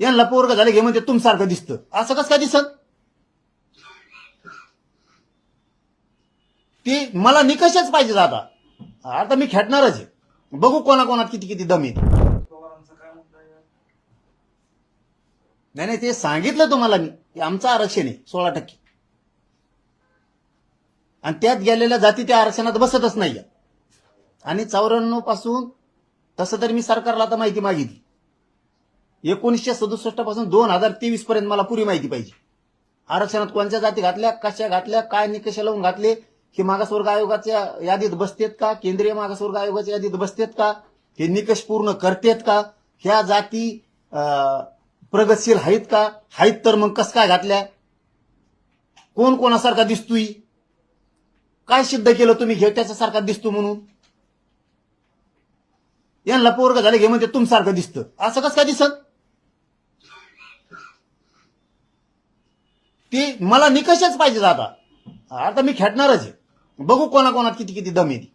यांना पोरग झाले घे म्हणजे तुमसारखं दिसतं. असं कसं काय दिसत? ते मला निकषच पाहिजे आता आता मी खेटणारच आहे. बघू कोणाकोणात किती किती दम नाही नाही ते सांगितलं तुम्हाला मी. की आमचं आरक्षण आहे सोळा टक्के. आणि त्यात गेलेल्या जाती त्या आरक्षणात बसतच नाही आणि चौऱ्याण्णवपासून तसं तर मी सरकारला आता माहिती मागितली. एकोणीसशे सदुसष्टपासून दोन हजार तेवीस पर्यंत मला पुरी माहिती पाहिजे. आरक्षणात कोणत्या जाती घातल्या कशा घातल्या काय निकष लावून घातले हे मागासवर्ग आयोगाच्या यादीत बसतेत का? केंद्रीय मागासवर्ग आयोगाच्या यादीत बसतेत का? हे निकष पूर्ण करतेत का? ह्या जाती अं, प्रगतशील आहेत का? आहेत तर मग कस काय घातल्या? कोण कोणासारखा दिसतोय? काय सिद्ध केलं तुम्ही घे सारखा दिसतो म्हणून? यांना पोरग झाले घे म्हणजे तुमसारखं दिसतं. असं कसं काय दिसत? ती मला निकषच पाहिजे आता आता मी खेटणारच आहे. बघू कोणाकोणात किती किती दम येते.